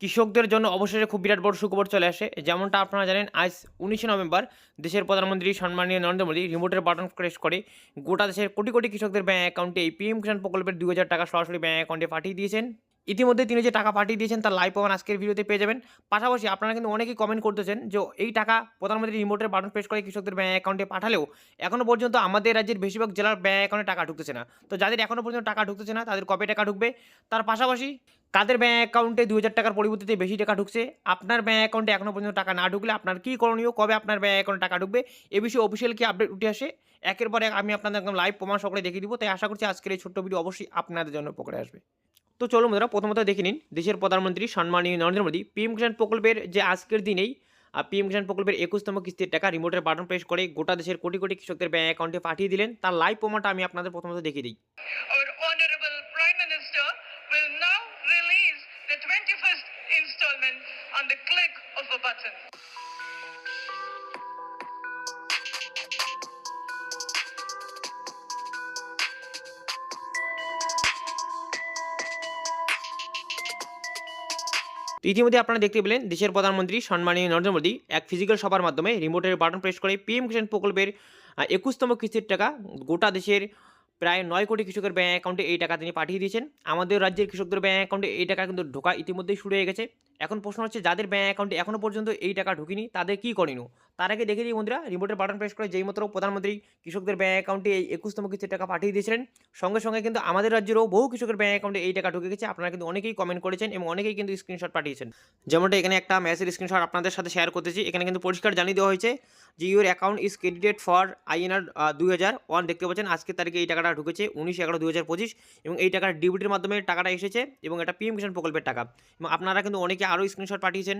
কৃষকদের জন্য অবশেষে খুব বিরাট বড় সুখবর চলে আসে। যেমনটা আপনারা জানেন, আজ উনিশে নভেম্বর দেশের প্রধানমন্ত্রী সম্মানীয় নরেন্দ্র মোদী রিমোটের বাটন প্রেস করে গোটা দেশের কোটি কোটি কৃষকদের ব্যাঙ্ক অ্যাকাউন্টে এই পিএম কিষাণ প্রকল্পের দুই হাজার টাকা সরাসরি ব্যাঙ্ক অ্যাকাউন্টে পাঠিয়ে দিয়েছেন। ইতিমধ্যে তিনি যে টাকা পাঠিয়ে দিয়েছেন তার লাইভ প্রমাণ আজকের ভিডিওতে পেয়ে যাবেন। পাশাপাশি আপনারা কিন্তু অনেকেই কমেন্ট করতেছেন যে এই টাকা প্রধানমন্ত্রী রিমোটের বাটন প্রেস করে কৃষকদের ব্যাঙ্ক অ্যাকাউন্টে পাঠালেও এখনও পর্যন্ত আমাদের রাজ্যের বেশিরভাগ জেলার ব্যাঙ্ক অ্যাকাউন্টে টাকা ঢুকতেছে না। তো যাদের এখনও পর্যন্ত টাকা ঢুকতেছে না, তাদের কবে টাকা ঢুকবে। তার পাশাপাশি কাদের ব্যাঙ্ক অ্যাকাউন্টে দু হাজার টাকার পরিবর্তে বেশি টাকা ঢুকছে, আপনার ব্যাঙ্ক অ্যাকাউন্টে এখনও পর্যন্ত টাকা না ঢুকলে আপনার কী করণীয়, কবে আপনার ব্যাঙ্ক অ্যাকাউন্টে টাকা ঢুকবে, এ বিষয়ে অফিসিয়াল কি আপডেট উঠে আসে, একের পর এক আমি আপনাদের একদম লাইভ প্রমাণ সকলে দেখিয়ে দিব। তাই আশা করছি আজকের এই ছোট্ট ভিডিও অবশ্যই আপনাদের জন্য উপকারে আসবে। তো চলো বন্ধুরা, প্রথমত দেখে নিন, দেশের প্রধানমন্ত্রী সম্মানীয় নরেন্দ্র মোদী পিএম কিষাণ প্রকল্পের যে আজকের দিনেই পিএম কিষাণ প্রকল্পের একুশতম কিস্তির টাকা রিমোটের বাটন প্রেস করে গোটা দেশের কোটি কোটি কৃষকদের ব্যাঙ্ক অ্যাকাউন্টে পাঠিয়ে দিলেন তার লাইভ প্রমাণটা আমি আপনাদের প্রথমত দেখিয়ে দিই Our Honorable Prime Minister will now release the 21st installment on the click of a button. তো ইতিমধ্যে আপনারা দেখতে পেলেন, দেশের প্রধানমন্ত্রী সম্মানীয় নরেন্দ্র মোদী এক ফিজিক্যাল সভার মাধ্যমে রিমোটের বাটন প্রেস করে পিএম কিষাণ প্রকল্পের একুশতম কিস্তির টাকা গোটা দেশের প্রায় নয় কোটি কৃষকের ব্যাঙ্ক অ্যাকাউন্টে এই টাকা তিনি পাঠিয়ে দিয়েছেন। আমাদের রাজ্যের কৃষকদের ব্যাঙ্ক অ্যাকাউন্টে এই টাকা কিন্তু ঢোকা ইতিমধ্যেই শুরু হয়ে গেছে। এখন প্রশ্ন হচ্ছে যাদের ব্যাঙ্ক অ্যাকাউন্টে এখনও পর্যন্ত এই টাকা ঢুকিনি, তাদের কী করণীয় তার আগে দেখে দিই বন্ধুরা রিমোটের বাটন প্রেস করে যেই মাত্র প্রধানমন্ত্রী কৃষকদের ব্যাঙ্ক অ্যাকাউন্টে এই একুশতম কিস্তির টাকা পাঠিয়ে দিয়েছিলেন, সঙ্গে সঙ্গে কিন্তু আমাদের রাজ্যেরও বহু কৃষকের ব্যাঙ্ক অ্যাকাউন্টে এই টাকা ঢুকে গেছে, আপনারা কিন্তু অনেকেই কমেন্ট করেছেন এবং অনেকেই কিন্তু স্ক্রিনশট পাঠিয়েছেন। যেমনটা এখানে একটা ম্যাসের স্ক্রিনশট আপনাদের সাথে শেয়ার করতেছি, এখানে কিন্তু পরিষ্কার জানিয়ে দেওয়া হয়েছে যে your account is credited for INR দুই হাজার ওয়ান দেখতে পাচ্ছেন, আজকের তারিখে এই টাকাটা ঢুকেছে উনিশ এগারো দুই হাজার পঁচিশ এবং এই টাকার ডিবিটির মাধ্যমে টাকাটা এসেছে এবং এটা পিএম কিষাণ প্রকল্পের টাকা। এবং আপনারা কিন্তু অনেকে আরও স্ক্রিনশট পাঠিয়েছেন।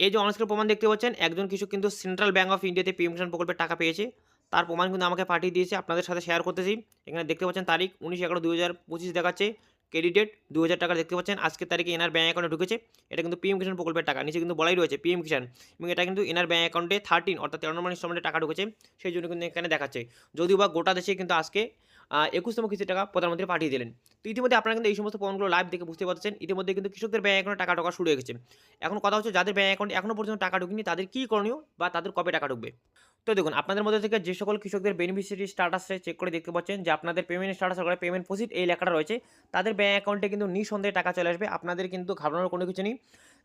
এই যে অনস্ক্রিন প্রমাণ দেখতে পাচ্ছেন, একজন কৃষক কিন্তু সেন্ট্রাল ব্যাঙ্ক অফ ইন্ডিয়াতে পিএম কিষাণ প্রকল্পের টাকা পেয়েছে। তার প্রমাণ কিন্তু আমাকে পাঠিয়ে দিয়েছে, আপনাদের সাথে শেয়ার করতেছি। এখানে দেখতে পাচ্ছেন তারিখ, উনিশ এগারো দু হাজার পঁচিশ দেখাচ্ছে। ক্রেডিটেড দু হাজার টাকা দেখতে পাচ্ছেন, আজকের তারিখে এনার ব্যাঙ্ক অ্যাকাউন্টে ঢুকেছে। এটা কিন্তু পিএম কিষাণ প্রকল্পের টাকা, নিচে কিন্তু বলাই রয়েছে পিএম কিষাণ এবং এটা কিন্তু এনার ব্যাঙ্ক অ্যাকাউন্টে থার্টিন অর্থাৎ তেরো নম্বর ইনস্টলমেন্টে টাকা ঢুকেছে, সেই জন্য কিন্তু এখানে দেখাচ্ছে। যদিও বা গোটা দেশে কিন্তু আজকে একুশতম কিস্তির টাকা প্রধানমন্ত্রী পাঠিয়ে দিলেন। তো ইতিমধ্যে আপনারা কিন্তু এই সমস্ত প্রমাণগুলো লাইভ দেখে বুঝতে পারছেন। ইতিমধ্যে কিন্তু কৃষকদের ব্যাঙ্ক অ্যাকাউন্টে টাকা ঢোকা শুরু হয়ে গেছে। এখন কথা হচ্ছে, যাদের ব্যাঙ্ক অ্যাকাউন্টে এখনও পর্যন্ত টাকা ঢুকিনি, তাদের কী করণীয় বা তাদের কবে টাকা ঢুকবে? তো দেখুন, আপনাদের মধ্যে থেকে যে সকল কৃষকদের বেনিফিশিয়ারি স্ট্যাটাসে চেক করে দেখতে পাচ্ছেন যে আপনাদের পেমেন্ট স্ট্যাটাস করে পেমেন্ট প্রসিড এই লেখাটা রয়েছে। তাদের ব্যাঙ্ক অ্যাকাউন্টে কিন্তু নিঃসন্দেহে টাকা চলে আসবে। আপনাদের কিন্তু ঘাবড়ানোর কোনো কিছু নেই।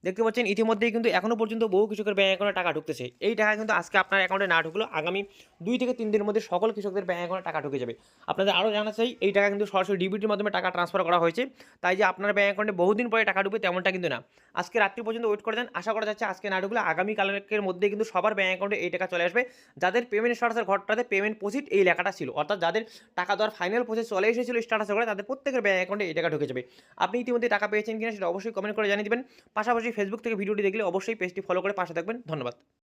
দেখতে পাচ্ছেন, ইতিমধ্যেই কিন্তু এখনও পর্যন্ত বহু কৃষকের ব্যাঙ্ক অ্যাকাউন্টে টাকা ঢুকতেছে। এই টাকা কিন্তু আজকে আপনার অ্যাকাউন্টে না ঢুকলো, আগামী দুই থেকে তিন দিনের মধ্যে সকল কৃষকদের ব্যাঙ্ক অ্যাকাউন্টে টাকা ঢুকে যাবে। আপনাদের আরও জানা চাই, এই টাকা কিন্তু সরাসরি ডিবিটির মাধ্যমে টাকা ট্রান্সফার করা হয়েছে। তাই যে আপনার ব্যাঙ্ক অ্যাকাউন্টে বহুদিন পরে টাকা ঢুকবে তেমনটা কিন্তু না। আজকে রাত্রি পর্যন্ত ওয়েট করে দেন, আশা করা যাচ্ছে আজকে না ঢুকলে আগামী কালকের মধ্যে কিন্তু সবার ব্যাঙ্ক অ্যাকাউন্টে এই টাকা চলে আসবে। যাদের পেমেন্ট স্ট্যাটাসের ঘরটাতে পেমেন্ট প্রসিড এই লেখাটা ছিল, অর্থাৎ যাদের টাকা দেওয়ার ফাইনাল প্রসেস চলে এসেছিল স্ট্যাটাসে করে তাদের প্রত্যেকের ব্যাঙ্ক অ্যাকাউন্টে এই টাকা ঢুকে যাবে। আপনি ইতিমধ্যে টাকা পেয়েছেন কিনা সেটা অবশ্যই কমেন্ট করে জানিয়ে দেবেন। পাশাপাশি ফেসবুক থেকে ভিডিওটি দেখলে অবশ্যই পেজটি ফলো করে পাশে থাকবেন। ধন্যবাদ।